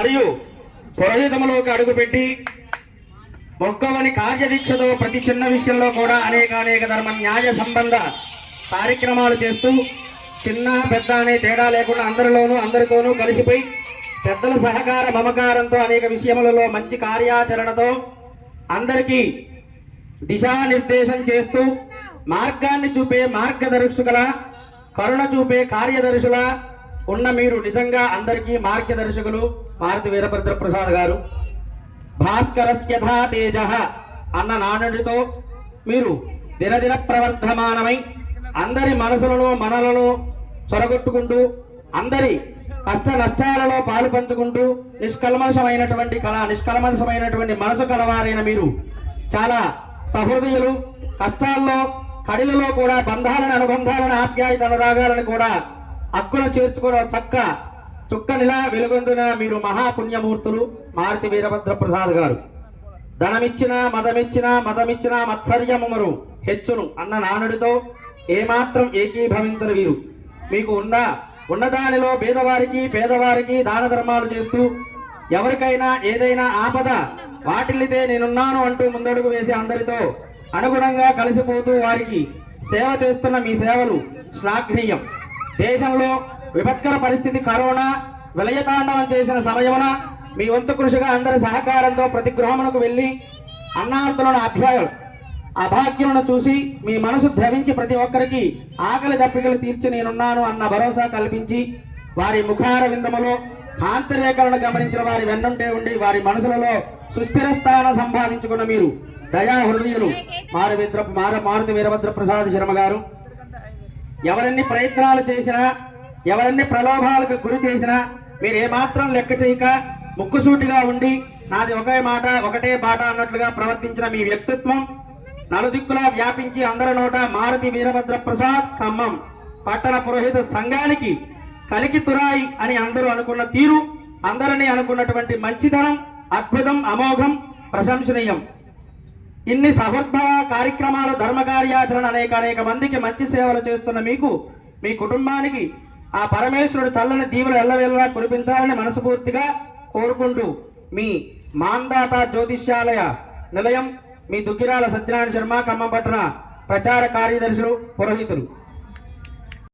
మరియు పురోహితములోకి అడుగుపెట్టి మొక్కవని కార్యదీక్షతో ప్రతి చిన్న విషయంలో కూడా అనేక అనేక ధర్మ న్యాయ సంబంధ కార్యక్రమాలు చేస్తూ చిన్న పెద్ద అనే తేడా లేకుండా అందరిలోనూ అందరితోనూ కలిసిపోయి పెద్దల సహకార మమకారంతో అనేక విషయములలో మంచి కార్యాచరణతో అందరికీ దిశానిర్దేశం చేస్తూ మార్గాన్ని చూపే మార్గదర్శకుల కరుణ చూపే కార్యదర్శుల ఉన్న మీరు నిజంగా అందరికీ మార్గదర్శకులు మారుతి వీరభద్ర ప్రసాద్ గారు. భాస్కరస్యథా తేజ అన్న నానుడితో మీరు దినదిన ప్రవర్ధమానమై అందరి మనసులను మనలను చొరగొట్టుకుంటూ అందరి కష్ట నష్టాలలో పాలు పంచుకుంటూ నిష్కల్మషమైనటువంటి కళ నిష్కల్మషమైనటువంటి మనసు కలవారైన మీరు చాలా సహృదయులు. కష్టాల్లో కడిలలో కూడా బంధాలను అనుబంధాలను ఆప్యాయత అనురాగాలను కూడా అక్కున చేర్చుకున్న చక్క చుక్కనిలా వెలుగొందిన మీరు మహాపుణ్యమూర్తులు మారుతి వీరభద్ర ప్రసాద్ గారు. ధనమిచ్చిన మదమిచ్చిన మతమిచ్చిన మత్సర్యముమరు హెచ్చును అన్న నానుడితో ఏమాత్రం ఏకీభవించరు వీరు. మీకు ఉన్న ఉన్నదానిలో పేదవారికి పేదవారికి దాన ధర్మాలు చేస్తూ ఎవరికైనా ఏదైనా ఆపద వాటిల్లితే నేనున్నాను అంటూ ముందడుగు వేసి అందరితో అనుగుణంగా కలిసిపోతూ వారికి సేవ చేస్తున్న మీ సేవలు శ్లాఘనీయం. దేశంలో విపత్కర పరిస్థితి కరోనా విలయతాండవం చేసిన సమయమున మీ వంతు కృషిగా అందరి సహకారంతో ప్రతి గృహమునకు వెళ్ళి అన్నార్థులను అభ్యాయులు అభాగ్యులను చూసి మీ మనసు ధ్రవించి ప్రతి ఒక్కరికి ఆకలి దప్పికలు తీర్చి నేనున్నాను అన్న భరోసా కల్పించి వారి ముఖార విందములో కాంతిరేఖలను గమనించిన వారి వెన్నుంటే ఉండి వారి మనసులలో సుస్థిర స్థానం సంపాదించుకున్న మీరు దయా హృదయులు మారు మార మారుతి వీరభద్ర ప్రసాద్ శర్మ గారు. ఎవరన్ని ప్రయత్నాలు చేసినా ఎవరన్ని ప్రలోభాలకు గురి చేసినా మీరు ఏమాత్రం లెక్క చేయక ముక్కుసూటిగా ఉండి నాది ఒకే మాట ఒకటే బాట అన్నట్లుగా ప్రవర్తించిన మీ వ్యక్తిత్వం నలుదిక్కులా వ్యాపించి అందరి నోట మారుతి వీరభద్ర ప్రసాద్ ఖమ్మం పట్టణ పురోహిత సంఘానికి కలికి తురాయి అని అందరూ అనుకున్న తీరు అందరినీ అనుకున్నటువంటి మంచితనం అద్భుతం అమోఘం ప్రశంసనీయం. ఇన్ని సహోద్భవ కార్యక్రమాలు ధర్మ కార్యాచరణ అనేక అనేక మందికి మంచి సేవలు చేస్తున్న మీకు మీ కుటుంబానికి ఆ పరమేశ్వరుడు చల్లని దీవులు ఎల్లవెల్లా కురిపించాలని మనస్ఫూర్తిగా కోరుకుంటూ మీ మాందాత జ్యోతిష్యాలయ నిలయం మీ దుగ్గిరాల సత్యనారాయణ శర్మ ఖమ్మం పట్టణ ప్రచార కార్యదర్శులు పురోహితులు.